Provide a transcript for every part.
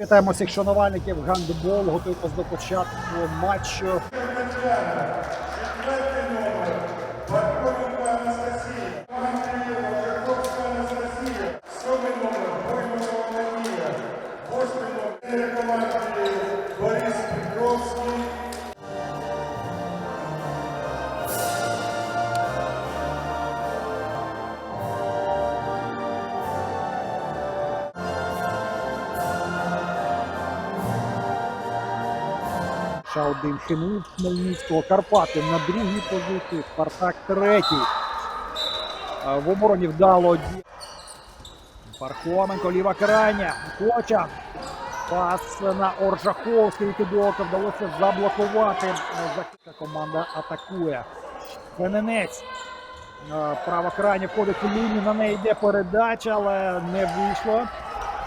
Вітаємо всіх шанувальників гандболу. Готуємося до початку матчу. Ще один хинув Хмельницького. Карпати на другій позиції. Спартак третій. В обороні вдало Пархоменко, ліва крайня. Коча. Пас на Оржаховський кидок. Вдалося заблокувати. Команда атакує. Фененець. Е, Права крайня входить у лінію. На неї йде передача, але не вийшло.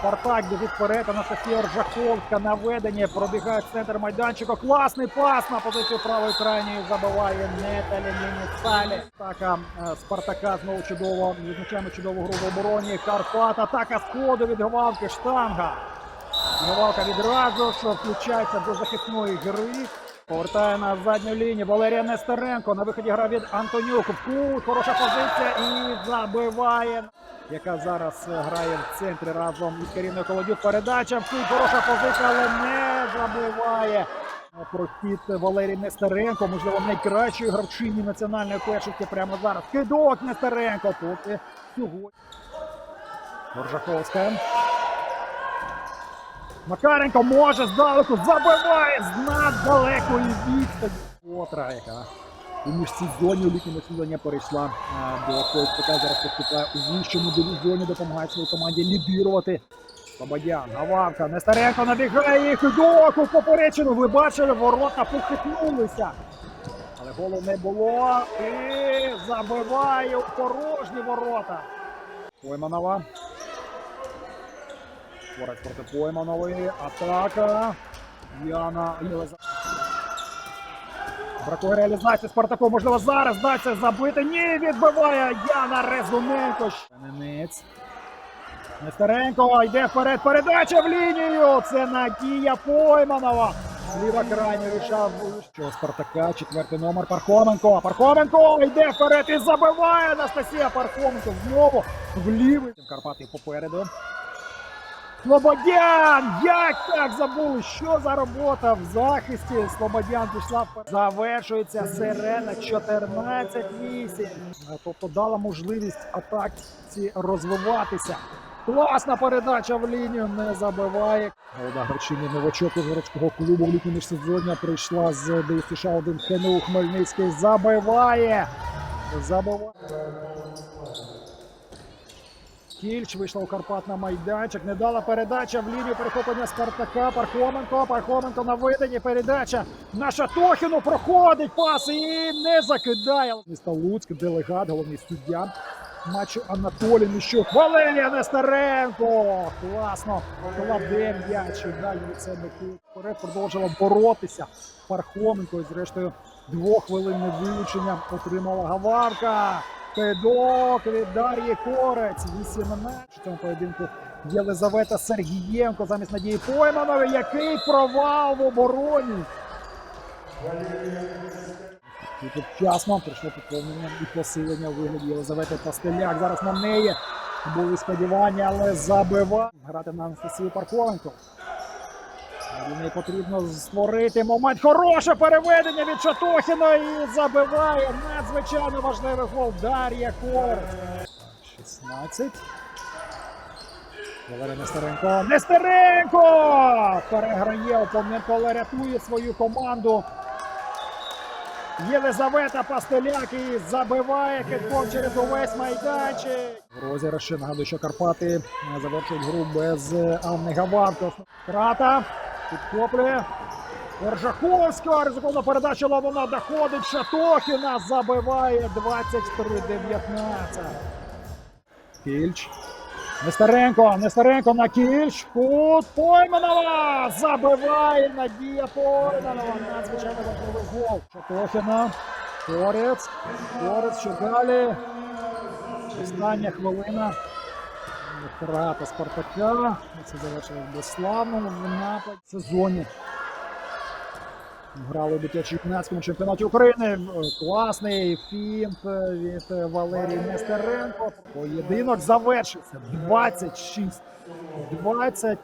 Спартак біжить вперед. Анастасія Оржаховська наведення. Пробігає в центр майданчика. Класний пас на позицію правої крайньої забиває Неталі Мініцалі. Атака е, Спартака знову чудово. Відзначаємо чудову гру в обороні. Карпат. Атака сходу від Гавалки. Штанга. Гавалка відразу що включається до захисної гри. Повертає на задню лінію. Валерія Нестеренко. На виході гра від Антонюк. Хороша позиція і забиває. Яка зараз е, грає в центрі разом із Каріною Колодюк. Передача в кут. Хороша позиція, але не забиває. Е, Прохід Валерій Нестеренко, можливо, найкращої гравчині національної першості прямо зараз. Кидок Нестеренко. Поки сьогодні. Горжаковська. Макаренко може здалеку забиває з наддалекої відстані. Котра, яка у міжсезонні у літньому сезоні перейшла а, до КСПК. Зараз поступає у вищому дивізіоні, допомагає своїй команді лідирувати. Слободян, Гававка, Нестеренко набігає і кидок у поперечину. Ви бачили, ворота похитнулися. Але голу не було. І забиває у порожні ворота. Пойманова. Творець проти Пойманової. Атака. Яна Єлиза. Бракує реалізації Спартаку. Можливо, зараз вдасться забити. Ні, відбиває Яна Резуненко. Ненець. Нестеренко йде вперед. Передача в лінію. Це Надія Пойманова. Ліва крайня рішав. Що Спартака. Четвертий номер Пархоменко. Пархоменко йде вперед і забиває Анастасія Пархоменко. Знову в лівий. Карпати попереду. Слободян! Як так забули? Що за робота в захисті? Слободян пішла. Завершується сирена 14-8. Е, Тобто дала можливість атаці розвиватися. Класна передача в лінію не забиває. Голода Грачині новачок городського клубу в літньому міжсезоння прийшла з ДЮСШ 1 ХНУ Хмельницький. Забиває. Забиває. Кільч вийшла у Карпат на майданчик. Не дала передача в лінію перехоплення Спартака. Пархоменко. Пархоменко на виданні. Передача на Шатохіну. Проходить пас і не закидає. Місто Луцьк, делегат, головний суддя матчу Анатолій Міщук. Валерія Нестеренко. Класно. Кладе м'яч. Далі це мету. Вперед продовжила боротися. Пархоменко. І зрештою двохвилинне вилучення отримала Гаварка. Кидок від Дар'ї Корець. 18 в цьому поєдинку Єлизавета Сергієнко замість Надії Пойманової. Який провал в обороні. Тут вчасно прийшло поповнення і посилення у вигляді Єлизавети Пастеляк. Зараз на неї були сподівання, але забива. Грати на Анастасію Пархоменко. Маріні потрібно створити момент. Хороше переведення від Шатохіна і забиває надзвичайно важливий гол Дар'я Корець. 16. Валерій Нестеренко. Нестеренко! Переграє опонент, але рятує свою команду. Єлизавета Пастеляк і забиває китком через увесь майданчик. Розіграші нагадую, що Карпати е, завершують гру без е, Анни Гаванко. Крата підхоплює. Оржаховська. Ризиковна передача, але доходить. Шатохіна забиває 23-19. Кільч. Нестеренко, Нестеренко на Кільч. Кут Пойманова забиває Надія Пойманова. Надзвичайно важливий гол. Шатохіна. Торець. Торець, що далі. Остання хвилина Втрата Спартака. Це завершилось безславно в нападі сезоні. Грали в дитячо-юнацькому чемпіонаті України. Класний фінт від Валерії Нестеренко. Поєдинок завершився. 26. 20.